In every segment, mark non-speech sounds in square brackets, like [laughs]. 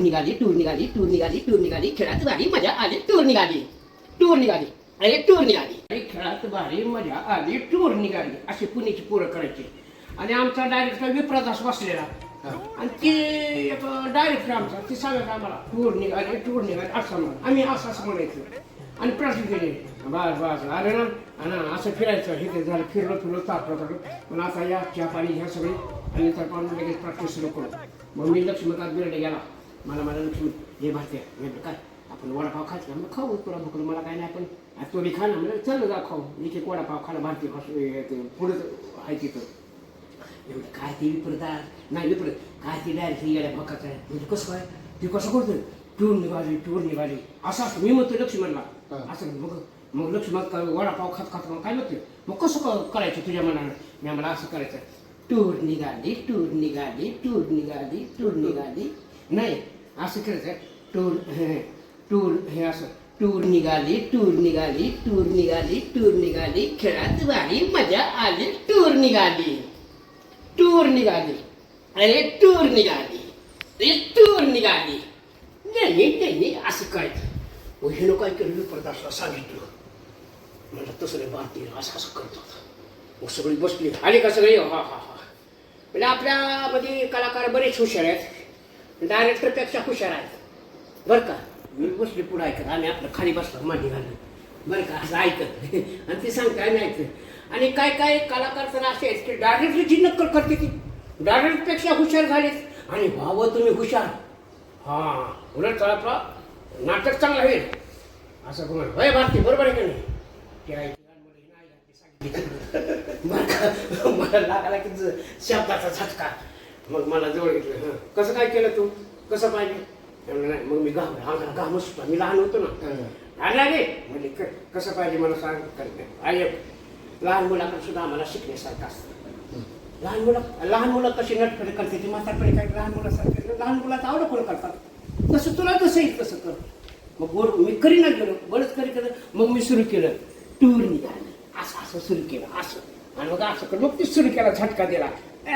निघाली टूर निघाली टूर निघाली टूर निघाली खेळात भारी मजा आली टूर निघाली टूर निघाली अरे टूर निघाली. अरे खेळात भारी मजा आली टूर निघाली अशी पुण्याची पोरं करायची. आणि आमचा डायरेक्टर विप्रदास बसलेला. आणि ते एक डायरेक्टर आमचा ते सांगायचं आम्हाला टूर निघाली टूर निघाली असं म्हण आम्ही असं असं म्हणायचं. आणि प्रश्न केले बस बस अरे ना आणि असं फिरायचं हे ते झालं फिरलो फिरलो तापलो तापलो पण आता या चहा पाणी ह्या सगळे आणि तर पण लगेच प्रॅक्टिस सुरू करू. मग मी लक्ष्मीकांत बिर्डे गेला. मला मला लक्ष्मी हे भारतीय मी म्हटलं काय? आपण वडापाव खायचं म्हणलं खाऊ. तुला भुकलं मला काय नाही. पण आता तो बी खा ना म्हणजे चल जा खाऊ. एक एक वडापाव खाला. भारतीय हॉस्पिटल पुढे आहे तिथं. एवढं काय ते विपरीत. नाही विपरीत. काय ते डायरेक्ट येड्या भकाचं आहे. म्हणजे कसं काय? ते कसं करतोय? टूर निघाली टूर निघाली. असं असं मी म्हणतो लक्ष्मणला. असं मग मग लक्ष्मण काय वडापाव खात खात मग काय म्हणतोय? मग कसं क- करायचं तुझ्या मनानं? मी आम्हाला असं करायचं. टूर निघाली टूर निघाली टूर निघाली टूर निघाली. नाही. असं करायचं टूर हे, टूर हे असं. टूर निघाली टूर निघाली टूर निघाली टूर निघाली. खेळात भारी मजा आली टूर निघाली. टूर निघाली. अरे टूर निघाली. अरे टूर निघाली. नाही त्यांनी असं काय? मग काय केलं विप्रदासला सांगितलं. म्हणलं तसं नाही भारतीय असं असं करत मग सगळी बसली. आले का सगळी? हा हा हा. म्हणजे आपल्यामध्ये कलाकार बरेच हुशार आहेत. डायरेक्टरपेक्षा हुशार आहेत. बरं का? मी बसली पुढं ऐकत आम्ही आपलं खाली बसलो मांडी घालून बरं का? असं ऐकत. [laughs] आणि ते सांगते आम्ही ऐकत आणि काय काय कलाकार तर असे आहेत की डायरेक्टली जी नक्कल करते ती. डायरेक्टपेक्षा हुशार झालीत. आणि व्हावं तुम्ही हुशार. हां उलट आपला नाटक चांगलं होईल. असं कोण? होय भारती बरोबर आहे का नाही? ते आहे, मला हे [laughs] का? [laughs] लागला की शब्दाचा झटका. मग मला जवळ घेतलं हं. कसं काय केलं तू? कसं पाहिजे म्हणलं, नाही मग मी गाव अंगाला गाव सुटला मी लहान होतो ना. आला रे म्हणजे क- कसं पाहिजे मला सांग. करते आई लहान मुलाकडे सुद्धा आम्हाला शिकण्यासारखं असतं. लहान मुलं लहान मुलं कशी नटफट करते? ती म्हातारपणे काय लहान मुलासारखे लहान मुलाचं आवडं कोण करतात? तसं तुला जसं येईल तसं कर. मग गोड मी करीना गेलो. बरंच करी केलं मग मी सुरू केलं. टूर निघालं. असं असं सुरू केलं. असं. आणि मग असं कर मग ते सुरू केला झटका दिला.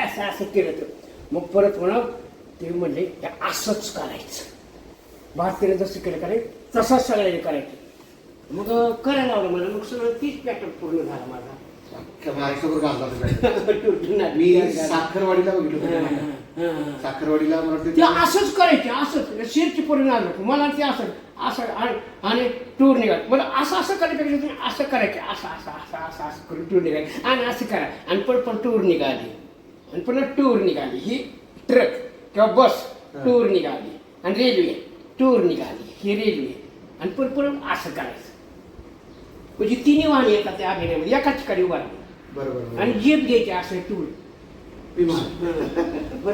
असं असं केलं तर मग परत म्हणा ते म्हणले "हे असंच करायचं. भारतीय जसं केलं करायचं तसंच सगळ्यांनी करायचं. मग करायला लावलं मला. मग सगळं तीच [laughs] पॅटर्न पूर्ण झाला माझा. मी साखरवाडीला बघितलं. साखरवाडीला ते असंच करायचे असंच. शेरची पोरी नाही नको मला ते असं असं आणि- आणि टूर निघाल. मला असं असं तुम्ही असं करायचे. असं असं असं असं असं करून टूर निघाली. आणि असं करा. आणि पण पण टूर निघाली. आणि पुन्हा टूर निघाली. ही ट्रक किंवा बस टूर निघाली. आणि रेल्वे टूर निघाली. ही रेल्वे. आणि पण पण असं करायचं. म्हणजे तिन्ही वाहन येतात त्या अभिनयामध्ये एका ठिकाणी उभा राहतात. बरोबर. आणि जीप घ्यायची असं टूर. विमान. बरं